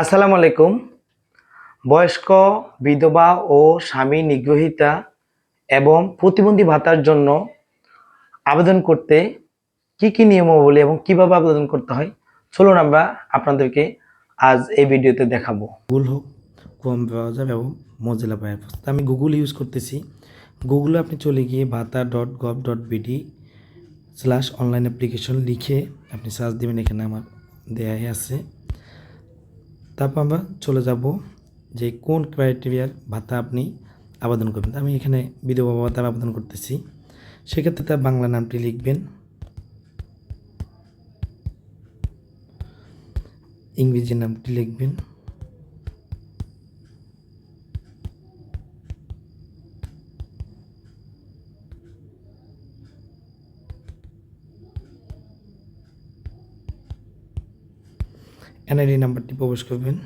আসসালামু আলাইকুম। বয়স্ক, বিধবা ও স্বামী নিগ্রহিতা এবং প্রতিবন্ধী ভাতার জন্য আবেদন করতে কি কি নিয়মাবলী এবং কীভাবে আবেদন করতে হয়, চলুন আমরা আপনাদেরকে আজ এই ভিডিওতে দেখাবো। গুগল হোক, ক্রোম ব্রাউজার এবং মজিলা ফায়ারফক্স আমি গুগল ইউজ করতেছি। গুগলে আপনি চলে গিয়ে bhata dot gov dot BD slash online application লিখে আপনি সার্চ দেবেন। এখানে আমার দেয়াই আছে। তারপর আমরা চলে যাব যে কোন ক্রাইটেরিয়ার ভাতা আপনি আবেদন করবেন। আমি এখানে বিধবা ভাতা আবেদন করতেছি। সেক্ষেত্রে তার বাংলা নামটি লিখবেন। ইংরেজি নামটি লিখবেন। এনআইডি নাম্বারটি প্রবেশ করবেন।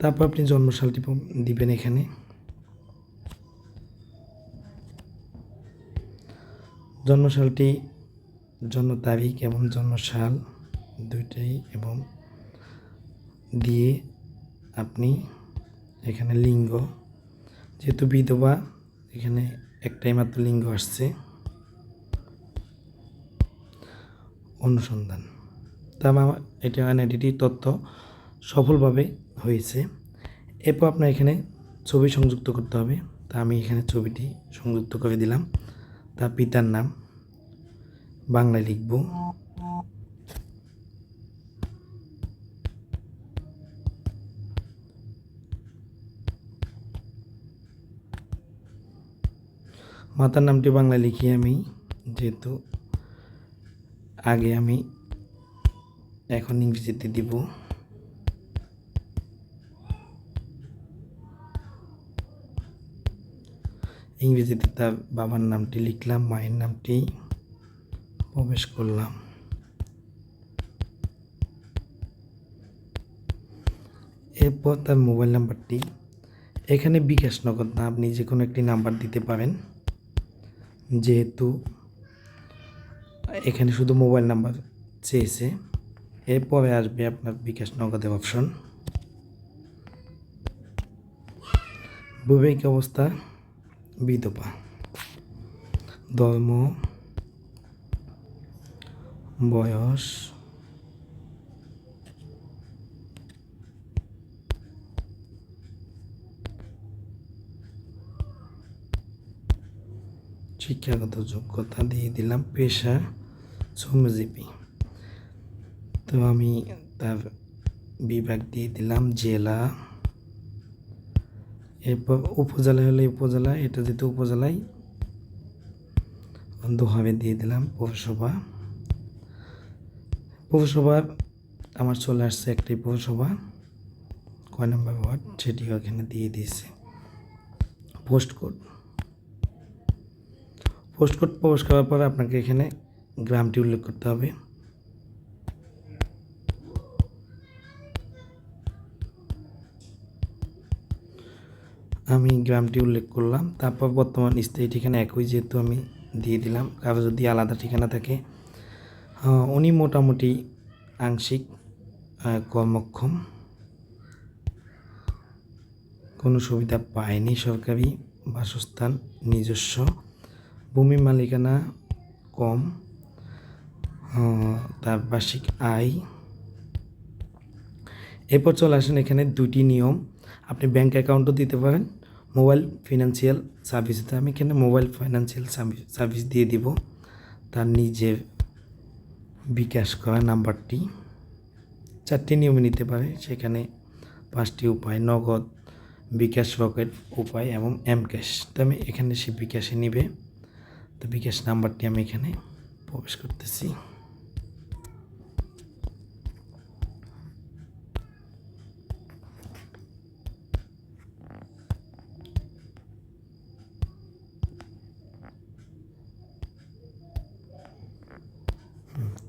তারপর আপনি জন্মসালটি দিবেন এখানে। জন্মসালটি, জন্ম তারিখ এবং জন্মসাল দুইটাই এবং দিয়ে আপনি এখানে লিঙ্গ। যেহেতু বিধবা, এখানে একটাই মাত্র লিঙ্গ আসছে। অনুসন্ধান। তা আমার এটা এনআইডিটি তথ্য সফলভাবে হয়েছে। এরপর আপনার এখানে ছবি সংযুক্ত করতে হবে। তা আমি এখানে ছবিটি সংযুক্ত করে দিলাম। তার পিতার নাম। বাংলায় লিখব। মাতার নামটি বাংলায় লিখি আমি, যেহেতু আগে আমি এখন ইংরেজিতে দিব। ইংরেজিতে তার বাবার নামটি লিখলাম, মায়ের নামটি প্রবেশ করলাম। এরপর তার মোবাইল নাম্বারটি, এখানে বিকাশ নগদ না, আপনি যে কোনো একটি নাম্বার দিতে পারেন। যেহেতু এখানে শুধু মোবাইল নাম্বার চেয়েছে, এরপরে আসবে আপনার বিকাশ নগদের অপশন বৈবাহিক অবস্থা বিধবা ধর্ম, বয়স শিক্ষাগত যোগ্যতা দিয়ে দিলাম পেশা শ্রমজীবী। তো আমি তার বিভাগ দিয়ে দিলাম জেলা। এরপর উপজেলা হলে উপজেলা, এটা যেহেতু উপজেলায় দুভাবে দিয়ে দিলাম পৌরসভা। পৌরসভার আমার চলে আসছে একটি পৌরসভা, কয় নম্বর ওয়ার্ড সেটি ওখানে দিয়ে দিয়েছে। Post code. পোস্ট কোড প্রবেশ করার পর আপনাকে এখানে গ্রামটি উল্লেখ করতে হবে। আমি গ্রামটি উল্লেখ করলাম, তারপর বর্তমান স্থায়ী ঠিকানা একই যেহেতু আমি দিয়ে দিলাম। কারও যদি আলাদা ঠিকানা থাকে উনি মোটামুটি আংশিক কর্মক্ষম। কোনো সুবিধা পায়নি সরকারি বাসস্থান নিজস্ব। ভূমি মালিকানা কম তার বার্ষিক আয়। এরপর চলে আসেন এখানে দুটি নিয়ম। আপনি ব্যাংক অ্যাকাউন্টও দিতে পারেন মোবাইল ফিনান্সিয়াল সার্ভিস আমি এখানে মোবাইল ফাইন্যান্সিয়াল সার্ভিস দিয়ে দিব। তার নিজের বিকাশ করা নাম্বারটি। চারটি নিয়মে নিতে পারে, সেখানে পাঁচটি উপায়, নগদ বিকাশ রকেট উপায় এবং এম ক্যাশ তো আমি এখানে সে বিকাশে নিবে। তো বিকাশ নাম্বারটি আমি এখানে প্রবেশ করতেছি।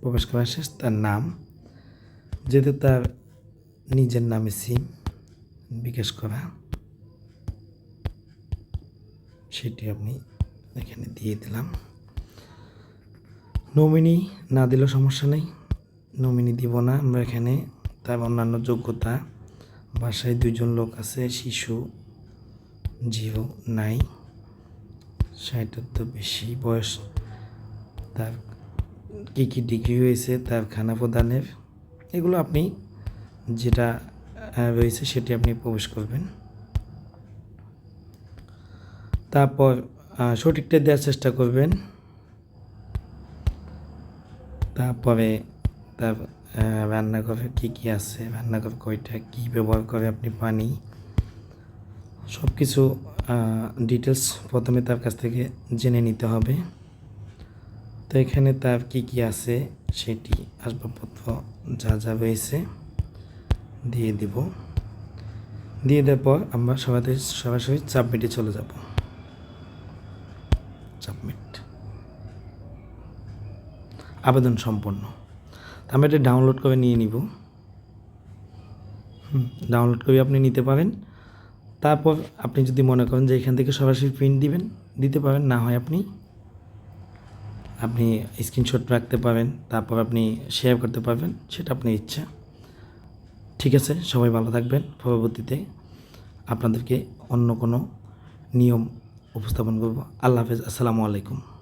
প্রবেশ করা শেষ, তার নাম, যেহেতু তার নিজের নামে সিম বিকাশ করা, সেটি আপনি এখানে দিয়ে দিলাম। নমিনি না দিলেও সমস্যা নেই। নমিনি দিব না, আমরা এখানে তার অন্যান্য যোগ্যতা। বাসায় দুজন লোক আছে, শিশু, জিও নাই। ষাটের তো বেশি বয়স। তার কী কী ডিগ্রি হয়েছে, তার খানা প্রদানের। এগুলো আপনি যেটা রয়েছে সেটি আপনি প্রবেশ করবেন। তারপর সঠিকটা দেওয়ার চেষ্টা করবেন। তারপরে তার রান্নাঘরে কী কী আছে, রান্নাঘর কয়টা, কী ব্যবহার করে আপনি পানি সব কিছু ডিটেলস প্রথমে তার কাছ থেকে জেনে নিতে হবে। তো এখানে তার কী কী আছে, সেটি আসবাবপত্র যা যা রয়েছে দিয়ে দিব। দিয়ে দেওয়ার পর আমরা সবাই, সরাসরি চাপ সাবমিটে চলে যাব। সাবমিট আবেদন সম্পন্ন। তা আমরা এটা ডাউনলোড করে নিয়ে নিব। ডাউনলোড করে আপনি নিতে পারেন। তারপর আপনি যদি মনে করেন যে এখান থেকে সরাসরি প্রিন্ট দিবেন, দিতে পারেন। না হয় আপনি আপনি স্ক্রিনশট রাখতে পারেন, তারপর আপনি শেয়ার করতে পারবেন, সেটা আপনার ইচ্ছা। ঠিক আছে, সবাই ভালো থাকবেন। পরবর্তীতে আপনাদেরকে অন্য কোনো নিয়ম উপস্থাপন করব। আল্লাহ হাফেজ আসসালামু আলাইকুম।